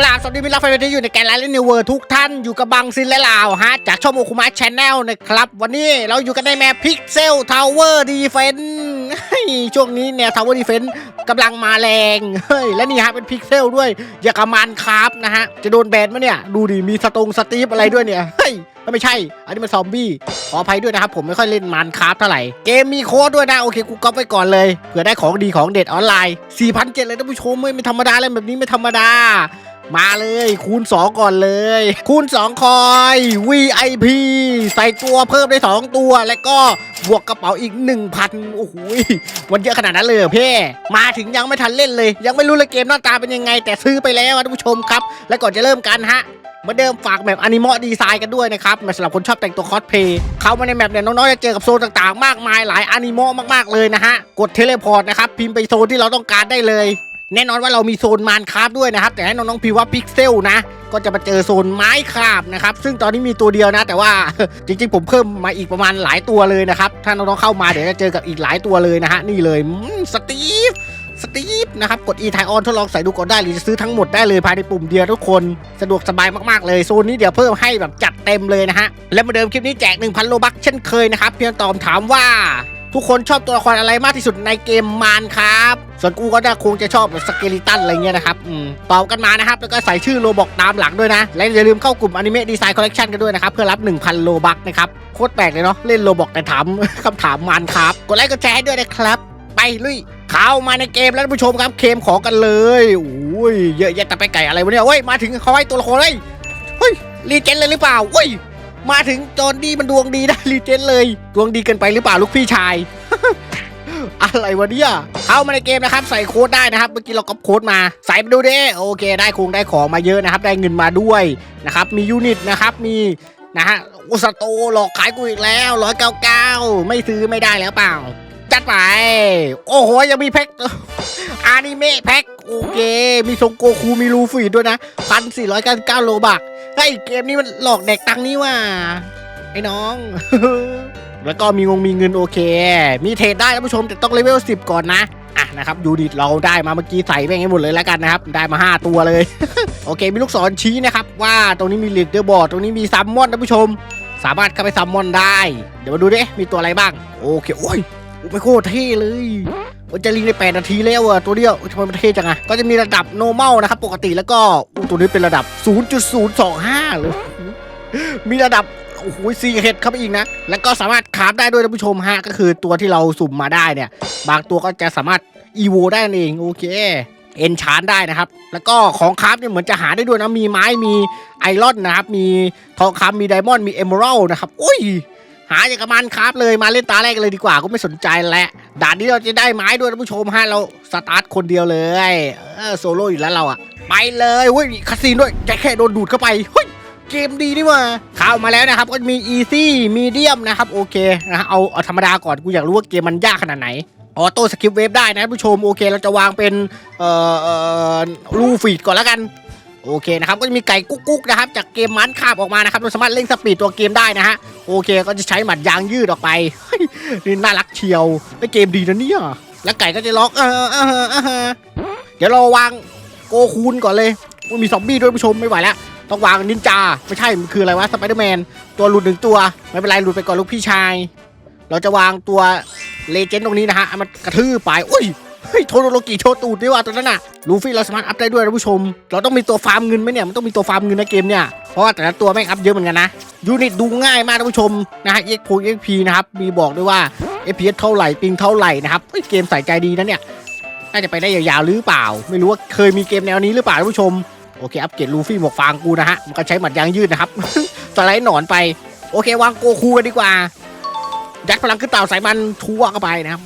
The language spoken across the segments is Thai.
กราบสวัสดีมิตรรักแฟนเพลงที่อยู่ในแกนไลน์และนิวเวอร์ทุกท่านอยู่กับบังซินและลาวฮะจากช่องโมคุมะชแนลนะครับ วันนี้เราอยู่กันในแมปพิกเซลทาวเวอร์ดีเฟนช่วงนี้เนี่ยทาวเวอร์ดีเฟนกำลังมาแรงเฮ้ยและนี่ฮะเป็นพิกเซลด้วย อย่ากระมันครับนะฮะ จะโดนแบนไหมเนี่ย ดูดิมีสตงสตีฟอะไรด้วยเนี่ยเฮ้ยไม่ใช่ อันนี้มันซอมบี้ ขออภัยด้วยนะครับ ผมไม่ค่อยเล่นมันคราฟเท่าไหร่ เกมมีโค้ดด้วยนะ โอเค กูก๊อปไปก่อนเลย เผื่อได้ของดีของเด็ดออนไลน์4,007เลยท่านผู้ชมไม่ธรรมดาเลยแบบนี้ไม่ธรรมดา มาเลยคูณ 2 ก่อนเลย คูณ 2 คอย VIP ใส่ตัวเพิ่มได้ 2 ตัว แล้วก็บวกกระเป๋าอีก 1,000 โอ้โหยวันเยอะขนาดนั้นเลยเพ่มาถึงยังไม่ทันเล่นเลย ยังไม่รู้เลยเกมหน้าตาเป็นยังไง แต่ซื้อไปแล้วอะท่านผู้ชมครับ และก่อนจะเริ่มกันฮะเหมือนเดิมฝากแบบอนิเมะดีไซน์กันด้วยนะครับสำหรับคนชอบแต่งตัวคอสเพย์เข้ามาในแมปเนี่ยน้องๆจะเจอกับโซนต่างๆ มากมายหลายอนิเมะมากๆเลยนะฮะกดเทเลพอร์ตนะครับพิมพ์ไปโซนที่เราต้องการได้เลย แน่นอนว่าเรามีโซนมานคราฟด้วยนะครับ แต่ให้น้องๆพิว่าพิกเซลนะ ก็จะมาเจอโซนไม้คราบนะครับ ซึ่งตอนนี้มีตัวเดียวนะ แต่ว่าจริงๆ ผมเพิ่มมาอีกประมาณหลายตัวเลยนะครับ ถ้าน้องๆเข้ามาเดี๋ยวจะเจอกับอีกหลายตัวเลยนะฮะ นี่เลยสตีฟสตีฟนะครับ กด e ไทออนทดลองใส่ดูก่อนได้หรือจะซื้อทั้งหมดได้เลยภายในปุ่มเดียวทุกคนสะดวกสบายมากๆเลยโซนนี้เดี๋ยวเพิ่มให้แบบจัดเต็มเลยนะฮะและเหมาเดิมคลิปนี้แจก 1,000 โลบักเช่นเคยนะครับเพียงตอบถามว่า ทุกคนชอบตัวละครอะไรมากที่สุดในเกมมานครับ ส่วนกูก็จะคงจะชอบแบบสเกลิตันอะไรเงี้ยนะครับอืมตอบกันมานะครับแล้วก็ใส่ชื่อโลบอกตามหลังด้วยนะ และอย่าลืมเข้ากลุ่มอนิเมะดีไซน์คอลเลคชันกันด้วยนะครับเพื่อรับ 1,000 โลบักนะครับโคตรแปลกเลยเนาะเล่นโลบอกแต่ถามคำถามมานครับกดไลค์กดแชร์ให้ด้วยนะครับ ไปลุยเข้ามาในเกมแล้วท่านผู้ชมครับเคมขอกันเลยโอ้ยเยอะแยะแต่ไปไก่อะไรวะเนี่ยเฮ้ยมาถึงเขาให้ตัวละครเลยเฮ้ยรีเจนเลยหรือเปล่าเฮ้ยมาถึงจอนดีมันดวงดีได้รีเจนเลย ดวงดีเกินไปหรือเปล่าลูกพี่ชาย อะไรวะเนี่ย เข้ามาในเกมนะครับ ใส่โค้ดได้นะครับ เมื่อกี้เราก๊อปโค้ดมา ใส่ไปดูดิโอเค ได้คงได้ของมาเยอะนะครับ ได้เงินมาด้วยนะครับ มียูนิตนะครับ มีนะฮะ อุสโตหลอกขายกูอีกแล้วร้อยเก้าเก้าไม่ซื้อไม่ได้แล้วเปล่า จัดไป โอ้โห ยังมีแพ็คอานิเมะแพ็คโอเค มีทรงโกคู มีลูฟี่ด้วยนะพันสี่ร้อยเก้าสิบเก้าโลบักเฮ้ยเกมนี้มันหลอกเด็กตังนี่ว่าไอ้น้อง แล้วก็มีงงมีเงินโอเค มีเทรดได้ท่านผู้ชมแต่ต้องเลเวล10 ก่อนนะอะนะครับยูนิตเราได้มาเมื่อกี้ใส่ไปให้หมดเลยแล้วกันนะครับ ได้มา 5 ตัวเลย โอเค มีลูกศรชี้นะครับ ว่าตรงนี้มีลีดเดอร์บอร์ดตรงนี้มีซัมมอนท่านผู้ชม สามารถเข้าไปซัมมอนได้ เดี๋ยวมาดูดิมีตัวอะไรบ้าง โอเคโอ้ยโอ้ไม่โคตรเท่เลยมันจะลิงใน 8 นาทีแล้วอะตัวเดียวทำไมมันเท่จังอะก็จะมีระดับ normal นะครับ ปกติแล้วก็ตัวนี้เป็นระดับ 0.025เลยมีระดับ โอ้โหซีเฮดเข้าไปอีกนะ แล้วก็สามารถคาฟได้ด้วยท่านผู้ชมฮะ ก็คือตัวที่เราสุ่มมาได้เนี่ย บางตัวก็จะสามารถอีโวได้นั่นเองโอเคเอนชานได้นะครับ แล้วก็ของคราฟเนี่ยเหมือนจะหาได้ด้วยนะ มีไม้ มีไอรอนนะครับ มีทองคำมีไดมอนด์ มีเอมเมอรัลนะครับ อุ้ย หาอย่างกับมันครับเลยมาเล่นตาแรกเลยดีกว่า ก็ไม่สนใจแล้วด่านนี้เราจะได้ไม้ด้วยท่านผู้ชมฮะ เราสตาร์ทคนเดียวเลย เออโซโล่อยู่แล้วเราอะไปเลยเฮ้ยคาซีนด้วยแค่โดนดูดเข้าไป เฮ้ย เกมดีนี่ว่า ข้ามาแล้วนะครับก็มี easy medium นะครับโอเคนะเอาเอาธรรมดาก่อนกูอยากรู้ว่าเกมมันยากขนาดไหนออโต้สกิปเวฟได้นะผู้ชมโอเคเราจะวางเป็นเอ่อเอ่อรูฟีดก่อนแล้วกันโอเคนะครับก็จะมีไก่กุ๊กๆนะครับจากเกมมันคาบออกมานะครับเราสามารถเร่งสปีดตัวเกมได้นะฮะโอเคก็จะใช้หมัดยางยืดออกไปนี่น่ารักเชียวไอเกมดีนะเนี่ยแล้วไก่ก็จะล็อกเออเออเออเดี๋ยวเราวางโกคูนก่อนเลยอุ๊ยมีซอมบี้ด้วยผู้ชมไม่ไหวแล้ว ต้องวางนินจา ไม่ใช่ มันคืออะไรวะ สไปเดอร์แมน ตัวหลุดหนึ่งตัว ไม่เป็นไร หลุดไปก่อนลูกพี่ชาย เราจะวางตัวเลเจนด์ตรงนี้นะฮะเอามันกระทืบไป อุ้ย เฮ้ย โทโรโลกิโชตูดนี่ว่าตัวนั้นน่ะ ลูฟี่เราสามารถอัพได้ด้วยนะผู้ชม เราต้องมีตัวฟาร์มเงินไหมเนี่ย มันต้องมีตัวฟาร์มเงินในเกมเนี่ย เพราะว่าแต่ละตัวแม่งอัพเยอะเหมือนกันนะ ยูนิตดูง่ายมากนะผู้ชมนะฮะเอ็กโพเอ็กพีนะครับ มีบอกด้วยว่า FPS เท่าไหร่ปิงเท่าไหร่นะครับเฮ้ยเกมใส่ใจดีนะเนี่ย น่าจะไปได้ยาวๆหรือเปล่า ไม่รู้ว่าเคยมีเกมแนวนี้หรือเปล่าท่านผู้ชม โอเค อัปเกรดลูฟี่หมวกฟางกูนะฮะ มันก็ใช้หมัดยางยืดนะครับ สไลด์หนอนไป โอเควางโกคูกันดีกว่า ยัดพลังขึ้นเต่าสายมันทั่วเข้าไปนะครับ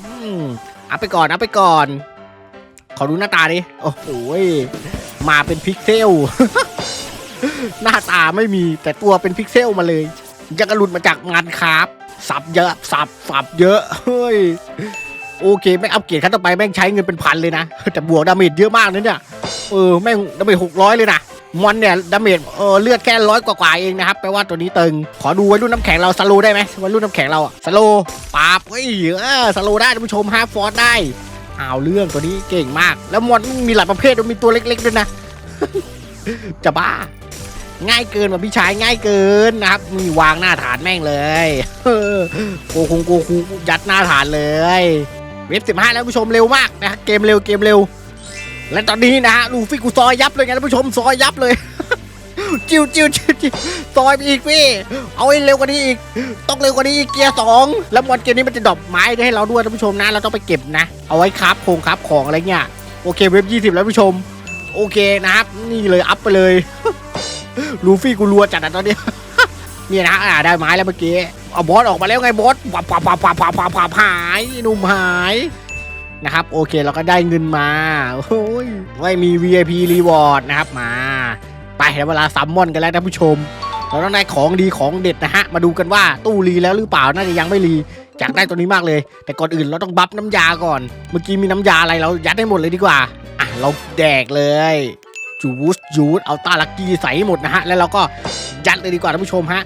อัพไปก่อนอัพไปก่อน ขอดูหน้าตาดิ โอ้โหยมาเป็นพิกเซล หน้าตาไม่มีแต่ตัวเป็นพิกเซลมาเลยยังกระหลุดมาจากงานคราฟสับเยอะสับสับเยอะ เฮ้ย โอเคแม่งอัปเกรดขั้นต่อไปแม่งใช้เงินเป็นพันเลยนะ แต่บวกดาเมจเยอะมากนะเนี่ย เออแม่งดาเมจหกร้อยเลยนะมอนเนี่ยดาเมจเออเลือดแค่ร้อยกว่าๆเองนะครับแปลว่าตัวนี้ตึง ขอดูไว้รุ่นน้ำแข็งเราสโลได้ไหมไว้รุ่นน้ำแข็งเราอะสโลปาบเฮ้ยเออสโลได้ท่านผู้ชมฮาฟอร์ได้เอาเรื่องตัวนี้เก่งมาก แล้วมอนมีหลายประเภทด้วยมีตัวเล็กๆด้วยนะ จะบ้า ง่ายเกินว่ะพี่ชายง่ายเกินนะครับ มีวางหน้าฐานแม่งเลยโกคงโกคูยัดหน้าฐานเลย เว็บสิบห้าแล้วผู้ชมเร็วมากนะฮะเกมเร็วเกมเร็ว และตอนนี้นะฮะลูฟี่กูซอยยับเลยไงท่านผู้ชมซอยยับเลย จิ้วจิ้วจิ้วจิ้วซอยไปอีกพี่ เอาให้เร็วกว่านี้อีก ต้องเร็วกว่านี้อีกเกียร์สองแล้วมอนเกมนี้มันจะดรอปไม้ให้เราด้วยท่านผู้ชมนะ เราต้องไปเก็บนะ เอาไว้คราฟโครงคราฟของอะไรเงี้ย โอเคเว็บยี่สิบแล้วผู้ชม โอเคนะครับ นี่เลยอัพไปเลย ลูฟี่กูรัวจัดอะตอนนี้เนี่ยนะอ่าได้ไม้แล้วเมื่อกี้เอาบอสออกมาแล้วไงบอสปับปับปับปับปับปับปับหายหนุ่มหาย นะครับ โอเคเราก็ได้เงินมาโอ้ยไม่มี VIP reward นะครับมา ไปแล้วเวลาซัมมอนกันแล้วท่านผู้ชม เราต้องได้ของดีของเด็ดนะฮะ มาดูกันว่าตู้รีแล้วหรือเปล่า น่าจะยังไม่รีอยากได้ตัวนี้มากเลย แต่ก่อนอื่นเราต้องบัฟน้ำยาก่อน เมื่อกี้มีน้ำยาอะไรเรายัดให้หมดเลยดีกว่า อะเราแดกเลยจูบูสยูดเอาตาลักกี้ใส่ให้หมดนะฮะ แล้วเราก็ยัดเลยดีกว่าท่านผู้ชมฮะ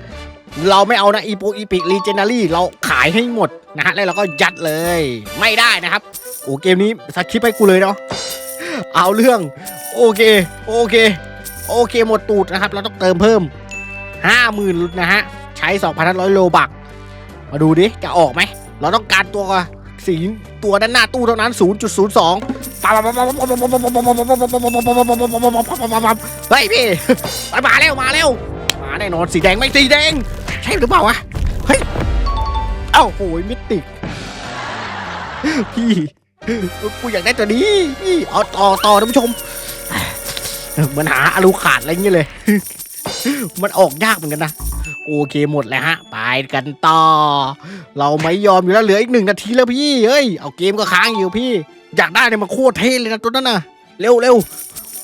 เราไม่เอานะอีโปอีพิกรีเจนารี่เราขายให้หมดนะฮะ แล้วเราก็ยัดเลย ไม่ได้นะครับ อ้เกมนี้สคริปให้กูเลยเนาะเอาเรื่องโอเคโอเค โอเคหมดตูดนะครับ เราต้องเติมเพิ่มห้าหมื่นนะฮะ ใช้ 2,500 โลบัก มาดูดิ จะออกไหม เราต้องการตัวสีตัวด้านหน้าตู้เท่านั้น 0.02เฮ้ยพี่มาแล้วมาแล้วมาแน่นอนสีแดงไหม่สีแดงใช่หรือเปล่าวะเฮ้ยเอ้าโหยมิติกพี่ กูอยากได้ตัวนี้พี่เอาต่อต่อท่านผู้ชมเหมือนหาอารูขาดอะไรเงี้ยเลย มันออกยากเหมือนกันนะ โอเคหมดแล้วฮะ ไปกันต่อ เราไม่ยอมอยู่แล้วเหลืออีกหนึ่งนาทีแล้วพี่ เฮ้ย เอาเกมก็ค้างอยู่พี่ อยากได้เนี่ยมันโคตรเท่เลยนะตัวนั้นน่ะ เร็วเร็ว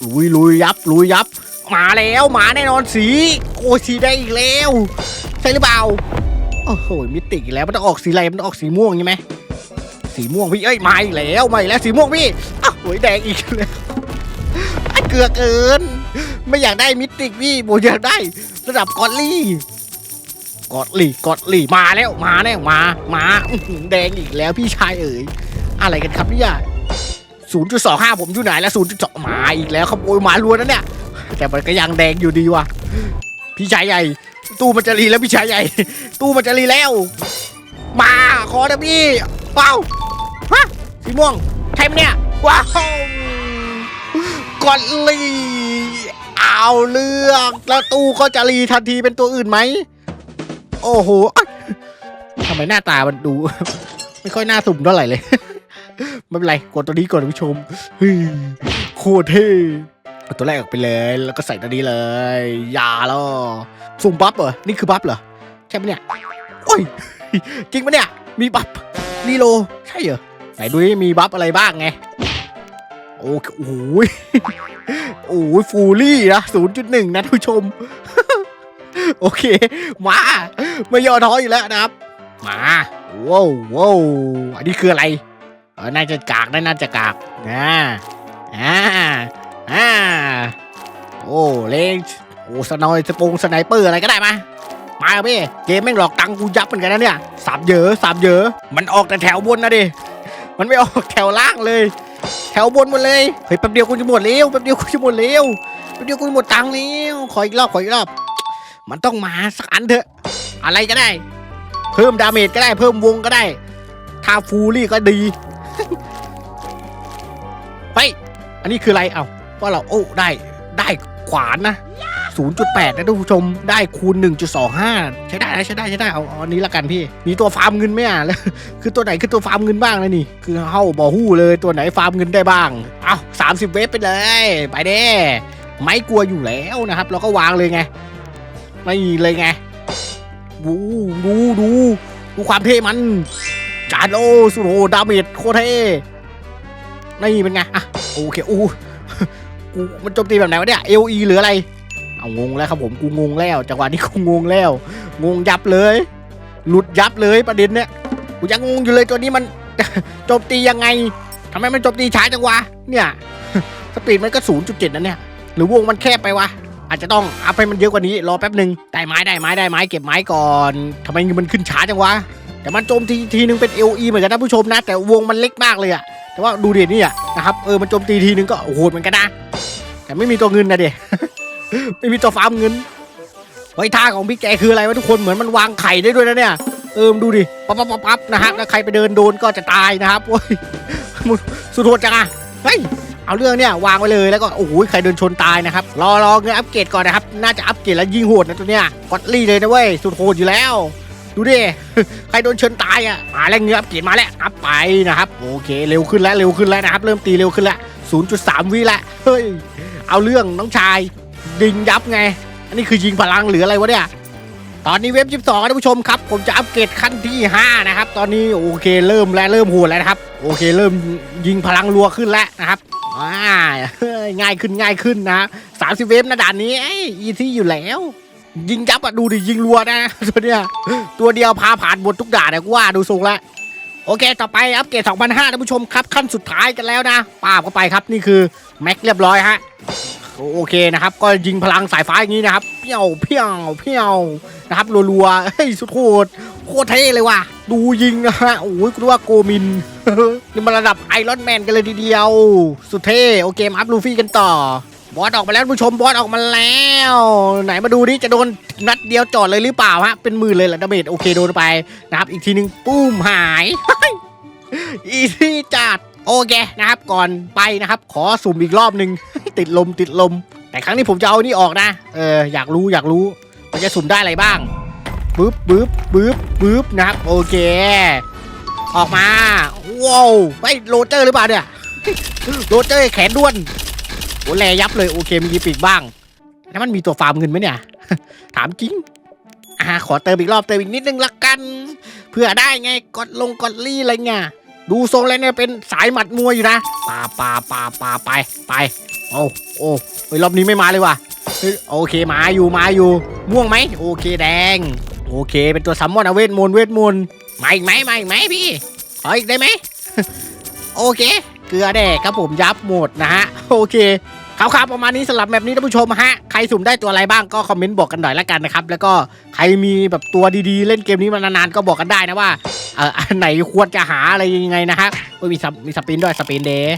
ลุยลุยยับลุยยับ มาแล้วมาแน่นอนสี โอ้สีได้อีกแล้ว ใช่หรือเปล่า โอ้โหมิติอีกแล้วมันต้องออกสีอะไรมันต้องออกสีม่วงใช่ไหม สีม่วงพี่เอ้ยมาแล้วมาแล้วสีม่วงพี่อ้าวโอ้ยแดงอีกแล้วเกลือเกิน ไม่อยากได้มิติกพี่ผมอยากได้ ระดับกอดลี่กอดลี่กอดลี่มาแล้วมาแน่มามาแดงอีกแล้วพี่ชายเอ๋ยอะไรกันครับเนี่ยศูนย์จุดสองห้าผมอยู่ไหนแล้วศูนย์จุดสองมาอีกแล้วครับโอยมาล้วนนะเนี่ย แต่มันก็ยังแดงอยู่ดีว่ะ พี่ชายใหญ่ ตู้มันจะรีแล้วพี่ชายใหญ่ ตู้มันจะรีแล้ว มาขอนะพี่ ว้าวฮะสีม่วงใช่ไหมเนี่ย ว้าวกอดลีเอาเรื่องแล้วตู้ก็จะรีทันทีเป็นตัวอื่นไหม โอ้โหทำไมหน้าตามันดู ไม่ค่อยน่าสุ่มเท่าไหร่เลย ไม่เป็นไร กดตัวนี้ก่อนผู้ชมฮ้ยโคตรเท่ตัวแรกออกไปเลย แล้วก็ใส่ตัวนี้เลยยาแล้วสุ่มบัฟเหรอ นี่คือบัฟเหรอ ใช่ไหมเนี่ย โอ้ย จริงปะเนี่ย มีบัฟ รีโลใช่เหรอไหนดูดิมีบัฟอะไรบ้างไง โอ้โหโอ้ยโอ้ยฟูลี่นะศูนย์จุดหนึ่งนะท่านผู้ชม โอเค มา ไม่ย่อท้ออยู่แล้วนะครับ มาว้าวว้าวอันนี้คืออะไรเออน่าจะกากนะน่าจะกากอ่าอ่าอ่าโอ้เลงโอ้สนอยสปงสไนเปอร์อะไรก็ได้มา มาพี่เกมแม่งหลอกตังค์กูยับเหมือนกันนะเนี่ยสามเยอะสามเยอะมันออกแต่แถวบนนะดิมันไม่ออกแถวล่างเลย แถวบนหมดเลยเฮ้ยแป๊บเดียวกูจะหมดเร็วแป๊บเดียวกูจะหมดเร็วแป๊บเดียวกูจะหมดตังค์แล้วขออีกรอบขออีกรอบ มันต้องมาสักอันเถอะ อะไรก็ได้ เพิ่มดาเมจก็ได้เพิ่มวงก็ได้ถ้าฟูรี่ก็ดีไปอันนี้คืออะไรเอ้าว่าเราโอ้ได้ได้ขวานนะ 0.8 นะท่านผู้ชมได้คูณ 1.25 ใช้ได้นะใช้ได้ใช้ได้เอาอันนี้ละกันพี่ มีตัวฟาร์มเงินไหมอะแล้วคือตัวไหนคือตัวฟาร์มเงินบ้างเลยนี่ คือเฮ้าบอฮู้เลยตัวไหนฟาร์มเงินได้บ้างเอา30 เวฟไปเลย ไปเด้ไม่กลัวอยู่แล้วนะครับ เราก็วางเลยไง ไม่เลยไงดูดูดูดูความเท่มันจานโอสุดโหดาเมจโคตรเท่นี่เป็นไงอะโอเคอู้กูมันโจมตีแบบไหนวะเนี่ย LE หรืออะไร เอางงแล้วครับผมกูงงแล้วจังหวะนี้กูงงแล้ว งงยับเลย หลุดยับเลยประเด็นเนี่ยกูยังงงอยู่เลยตัวนี้มันโจมตียังไงทำไมมันโจมตีช้าจังวะเนี่ยสปีดมันก็ 0.7นะเนี่ยหรือวงมันแคบไปวะอาจจะต้องอัพให้มันเยอะกว่านี้รอแป๊บหนึ่งได้ไม้ได้ไม้ได้ไม้เก็บไม้ก่อนทำไมมันขึ้นช้าจังวะแต่มันโจมทีทีนึงเป็น LE เหมือนกันนะผู้ชมนะ แต่วงมันเล็กมากเลยอะแต่ว่าดูเด็ดนี่อะนะครับเออมันโจมตีทีนึงก็โหดเหมือนกันนะแต่ไม่มีตัวเงินนะเด็ ไม่มีตัวฟาร์มเงินไว้ท่าของพี่แกคืออะไรวะทุกคนเหมือนมันวางไข่ได้ด้วยนะเนี่ยเออมดูดิปั๊บปั๊บปั๊บปั๊บนะฮะแล้วใครไปเดินโดนก็จะตายนะครับโอ้ยสุดโหดจังอะเฮ้ยเอาเรื่องเนี่ยวางไว้เลยแล้วก็โอ้โหใครเดินชนตายนะครับรอรอเงินอัปเกรดก่อนนะครับ น่าจะอัปเกรดแล้วยิงโหดนะตัวเนี้ยกดลี่เลยนะเว้ยสุดโหดอยู่แล้ว ดูดิใครโดนชนตายอะมาแล้วเงืออัปเกรดมาแล้วอัพไปนะครับโอเคเร็วขึ้นแล้วเร็วขึ้นแล้วนะครับ เริ่มตีเร็วขึ้นแล้ว0.3วิละเฮ้ยเอาเรื่องน้องชาย ยิงยับไง อันนี้คือยิงพลังหรืออะไรวะเนี่ย ตอนนี้เว็บ 12ท่านผู้ชมครับ ผมจะอัปเกรดขั้นที่ 5 นะครับ ตอนนี้โอเคเริ่มแล้วเริ่มโหดแล้วนะครับ โอเคเริ่มยิงพลังรัวขึ้นแล้วนะครับง่ายขึ้นง่ายขึ้นนะสามสิบเวฟนะด่านนี้ไอ้อีที่อยู่แล้ว ยิงยับอะดูดิยิงรัวนะตัวเนี้ยตัวเดียวพาผ่านหมดทุกด่านเลยกูว่าดูทรงแล้วโอเค ต่อไปอัปเกรด2,500ท่านผู้ชมครับ ขั้นสุดท้ายกันแล้วนะป้าบเข้าไปครับนี่คือ แม็กเรียบร้อยฮะ โอเคนะครับ ก็ยิงพลังสายฟ้าอย่างนี้นะครับ เพี้ยวเพี้ยวเพี้ยวนะครับรัวๆเฮ้ยสุดโหดโคตรเท่เลยว่ะ ดูยิงนะฮะโอ้ยกูว่าโกมิน นี่มันระดับไอรอนแมนกันเลยทีเดียว สุดเท่โอเคมาอัพลูฟี่กันต่อบอสออกมาแล้วผู้ชมบอสออกมาแล้ว ไหนมาดูดิจะโดนนัดเดียวจอดเลยหรือเปล่าฮะเป็นหมื่นเลยเหรอดาเมจโอเคโดนไปนะครับ อีกทีหนึงปุ้มหายอีที่จัดโอเคนะครับ ก่อนไปนะครับ ขอสุ่มอีกรอบหนึ่ง ติดลมติดลม แต่ครั้งนี้ผมจะเอานี่ออกนะ เอออยากรู้อยากรู้มันจะสุ่มได้อะไรบ้างปึ๊บปึ๊บปึ๊บปึ๊บนะครับโอเค ออกมาว้าวไอโรเจอร์หรือเปล่าเนี่ยโรเจอร์แขนด้วนโอ้แลยับเลยโอเคมีปีกบ้างแล้วมันมีตัวฟาร์มเงินไหมเนี่ย ถามจริงอ่าขอเติมอีกรอบเติมอีกนิดนึงละกัน เพื่อได้ไงกดลงกดลี่อะไรเงี้ยดูทรงแล้วเนี่ยเป็นสายหมัดมวยอยู่นะปาปาปาปาไปไป โอ้โอ้เฮ้ยรอบนี้ไม่มาเลยว่ะโอเคมาอยู่มาอยู่ ม่วงไหมโอเคแดง โอเค เป็นตัวซัมมอนเอาเวทมนต์เวทมนต์มาอีกไหมมาอีกไหมพี่ขออีกได้ไหมโอเค เกลือแดกครับผมยับหมดนะฮะโอเคครับๆประมาณนี้สำหรับแบบนี้ท่านผู้ชมฮะใครสุ่มได้ตัวอะไรบ้างก็คอมเมนต์บอกกันหน่อยละกันนะครับแล้วก็ใครมีแบบตัวดีๆ เล่นเกมนี้มานานๆก็บอกกันได้นะว่าเอออันไหนควรจะหาอะไรยังไงนะฮะโอ้ยมีสมีสปินด้วยสปินเดย์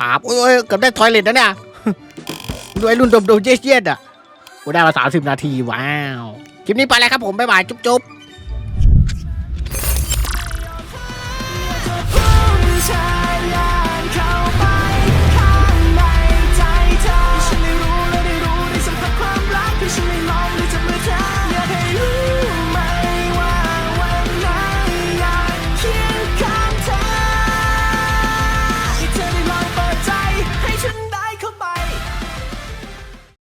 ปาบโอ้ยโอ้ยเกือบได้ทอยเลทนะเนี่ยด้วยรุ่นโดมๆเจี๊ยดๆอะกูได้มาสามสิบนาทีว้าว คลิปนี้ไปแล้วครับผม บ๊ายบาย จุ๊บๆ